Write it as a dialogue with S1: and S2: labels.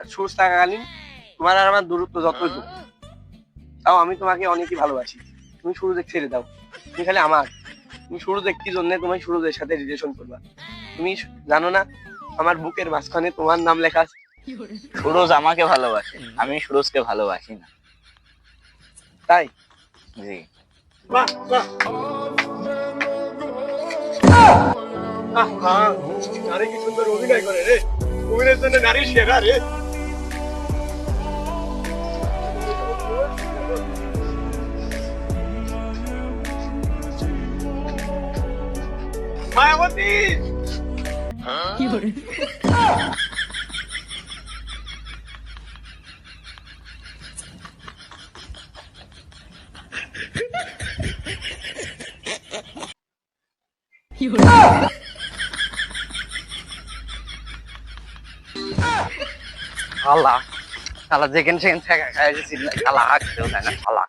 S1: সুস্থ থাকাকালীন তোমার আর আমার দূরত্ব যতটুকু তাও আমি তোমাকে অনেকই ভালোবাসি। তুমি সুরজেক ছেড়ে দাও। তুমি খালি আমার। তুমি সুরজেক কি জন্য তুমি সুরজের সাথে রিলেশন করবা? তুমি জানো না আমার বুকের মাঝখানে তোমার নাম লেখা আছে?
S2: সুরজ আমাকে ভালোবাসে। আমি সুরজকে ভালোবাসি না।
S1: তাই?
S2: জি।
S1: বাহ বাহ আহা, নারী কি সুন্দর অভিনয় করে রে। অভিনয়ের জন্য নারী সেরা রে। মায়াবতী! শালা শালা যেখানে সেখানে ঠেকা খাই গেছিল শালা হাঁকতেও দেয় না শালা